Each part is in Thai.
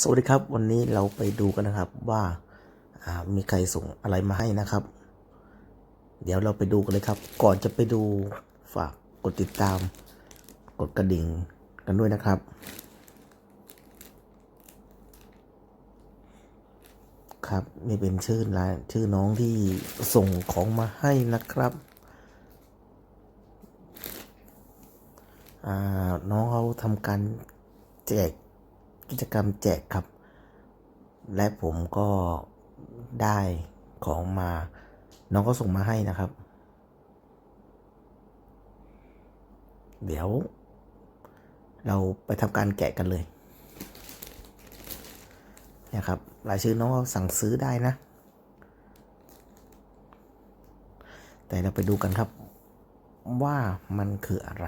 สวัสดีครับ วันนี้เราไปดูกันนะครับว่าามีใครส่งอะไรมาให้นะครับ เดี๋ยวเราไปดูกันเลยครับ ก่อนจะไปดูฝากกดติดตาม กดกระดิ่งกันด้วยนะครับ ครับนี่เป็นชื่อร้านชื่อน้องที่ส่งของมาให้นะครับอ่าน้องเขาทำการแจก กิจกรรมแจกครับ และผมก็ได้ของมา น้องก็ส่งมาให้นะครับ เดี๋ยว เราไปทำการแกะกันเลยนี่ยครับรายชื่อน้องก็สั่งซื้อได้นะ แต่เราไปดูกันครับว่ามันคืออะไร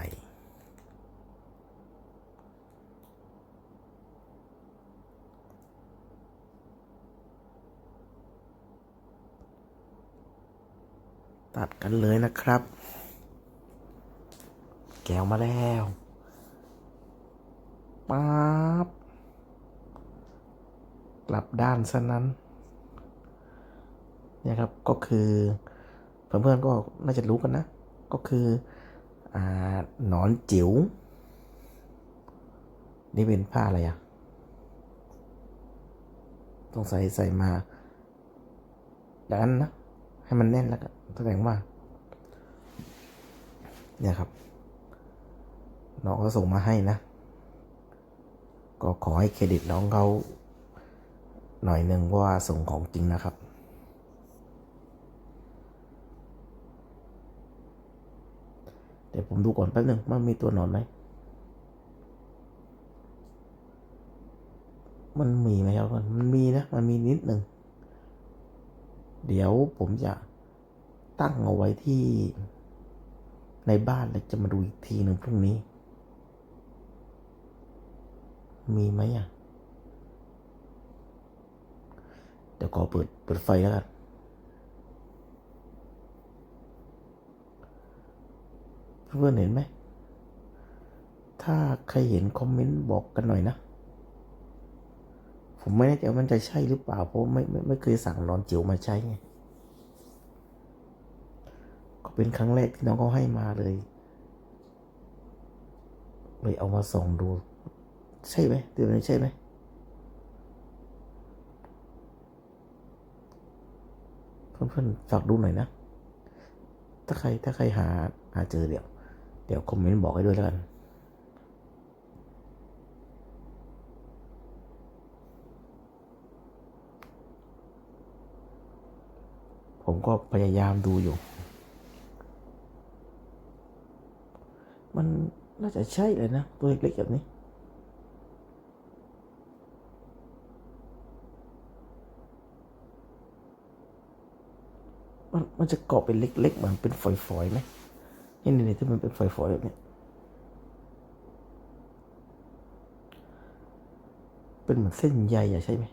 ตัดกันเลยนะครับ แก้วมาแล้วป๊าบกลับด้านซะนั้นเนี่ยครับก็คือเพื่อนๆก็น่าจะรู้กันนะ ก็คืออ่าหนอนจิ๋วนี่เป็นผ้าอะไรอะต้องใส่ใส่มาอย่างนั้นนะ ให้มันแน่นแล้วก็แสดงว่า เนี่ยครับน้องก็ส่งมาให้นะ ก็ขอให้เครดิตน้องเขาหน่อยหนึ่งว่าส่งของจริงนะครับ เดี๋ยวผมดูก่อนแป๊บหนึ่งมันมีตัวหนอนไหม มันมีไหมครับ มันมีนะ มันมีนิดหนึ่ง เดี๋ยวผมจะตั้งเอาไว้ที่ในบ้านแล้วจะมาดูอีกทีหนึ่งพรุ่งนี้ มีไหมอะ เดี๋ยวขอเปิดเปิดไฟแล้วกันเพื่อนเห็นไหม ถ้าใครเห็นคอมเมนต์บอกกันหน่อยนะ ผมไม่แน่ใจว่ามันจะใช่หรือเปล่า เพราะไม่ไม่ไม่เคยสั่งนอนจิ๋วมาใช้ไงก็เป็นครั้งแรกที่น้องเขาให้มาเลย เลยเอามาส่องดู ใช่ไหมเดี๋ยวนี้ใช่ไหมเพื่อนๆฝากดูหน่อยนะ ถ้าใครถ้าใครหาหาเจอเดี๋ยว เดี๋ยวคอมเมนต์บอกให้ด้วยแล้วกัน ผมก็พยายามดูอยู่ มันน่าจะใช่เลยนะ ตัวเล็กๆแบบนี้ มันมันจะเกาะเป็นเล็กๆเหมือนเป็นฝอยๆไหมนี่นี่ที่มันเป็นฝอยๆแบบนี้เป็นเหมือนเส้นใยอะใช่ไหม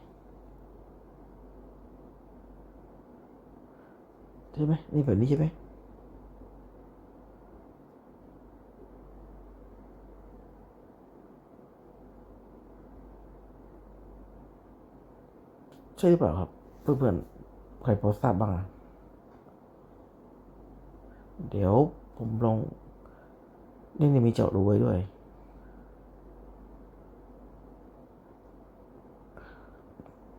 ช่ไหมนี่แบบนี้ใช่ไหมใช่หรือเปล่าครับ เพื่อนๆใครโพอทราบบ้างอะเดี๋ยวผมลองนี่นี่มีเจาะรูไว้ด้วย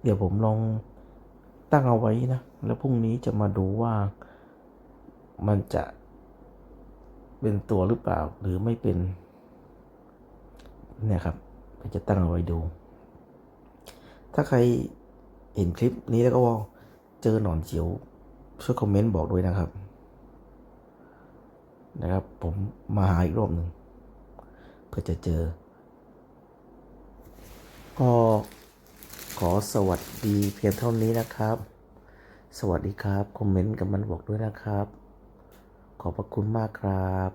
เดี๋ยวผมลอง ตั้งเอาไว้นะ แล้วพรุ่งนี้จะมาดูว่ามันจะเป็นตัวหรือเปล่าหรือไม่เป็น เนี่ยครับจะตั้งเอาไว้ดู ถ้าใครเห็นคลิปนี้แล้วก็เจอหนอนเจียวช่วยคอมเมนต์บอกด้วยนะครับ นะครับ ผมมาหาอีกรอบหนึ่งเพื่อจะเจอ ก็ อสวัสดีเพียงเท่านี้นะครับ สวัสดีครับ คอมเมนต์กับมันบอกด้วยนะครับ ขอบพระคุณมากครับ